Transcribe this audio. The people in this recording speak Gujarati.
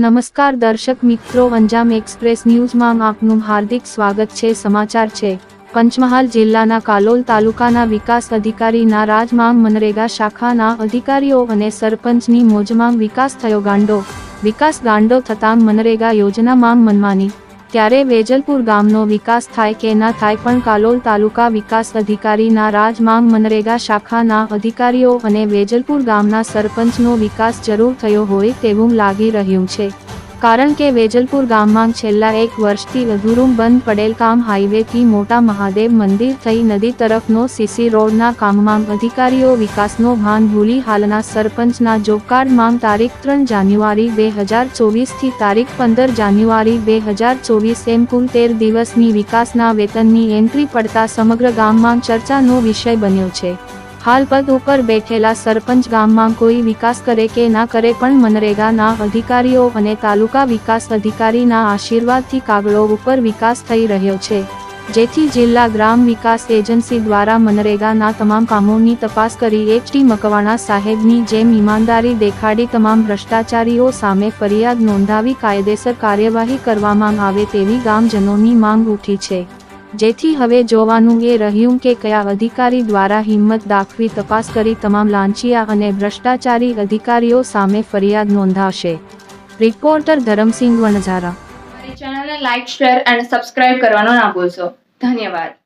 નમસ્કાર દર્શક મિત્રો, અંજામ એક્સપ્રેસ ન્યૂઝમાં આપનું હાર્દિક સ્વાગત છે. સમાચાર છે, પંચમહાલ જિલ્લાના કાલોલ તાલુકાના વિકાસ અધિકારીના રાજમાંગ મનરેગા શાખાના અધિકારીઓ અને સરપંચની મોજમાંગ વિકાસ થયો ગાંડો. વિકાસ ગાંડો થતાં મનરેગા યોજનામાં મનમાની ત્યારે વેજલપુર ગામનો વિકાસ થાય કે ના થાય પણ કાલોલ તાલુકા વિકાસ અધિકારીના રાજમાંગ મનરેગા શાખાના અધિકારીઓ અને વેજલપુર ગામના સરપંચનો વિકાસ જરૂર થયો હોય તેવું લાગી રહ્યું છે. કારણ કે વેજલપુર ગામમાં છેલ્લા એક વર્ષથી અધૂરું બંધ પડેલ કામ હાઈવેથી મોટા મહાદેવ મંદિર થઈ નદી તરફનો સીસી રોડના કામમાં અધિકારીઓ વિકાસનો ભાન ભૂલી હાલના સરપંચના જોબ માંગ તારીખ ત્રણ જાન્યુઆરી બે હજાર ચોવીસથી તારીખ પંદર જાન્યુઆરી બે હજાર ચોવીસ એમ કુલ તેર દિવસની વિકાસના વેતનની એન્ટ્રી પડતા સમગ્ર ગામમાં ચર્ચાનો વિષય બન્યો છે. હાલ પદ ઉપર બેઠેલા સરપંચ ગામમાં કોઈ વિકાસ કરે કે ના કરે પણ મનરેગાના અધિકારીઓ અને તાલુકા વિકાસ અધિકારીના આશીર્વાદથી કાગળો ઉપર વિકાસ થઈ રહ્યો છે. જેથી જિલ્લા ગ્રામ વિકાસ એજન્સી દ્વારા મનરેગાના તમામ કામોની તપાસ કરી એચ ટી મકવાણા સાહેબની જેમ ઈમાનદારી દેખાડી તમામ ભ્રષ્ટાચારીઓ સામે ફરિયાદ નોંધાવી કાયદેસર કાર્યવાહી કરવામાં આવે તેવી ગામજનોની માંગ ઉઠી છે. જેથી હવે જોવાનું એ રહ્યું કે કયા અધિકારી દ્વારા હિંમત દાખવી તપાસ કરી તમામ લાંચિયા અને ભ્રષ્ટાચારી અધિકારીઓ સામે ફરિયાદ નોંધાશે. રિપોર્ટર ધરમસિંહ વણઝારા. ચેનલને લાઇક શેર અને સબસ્ક્રાઇબ કરવાનો ના ભૂલશો. ધન્યવાદ.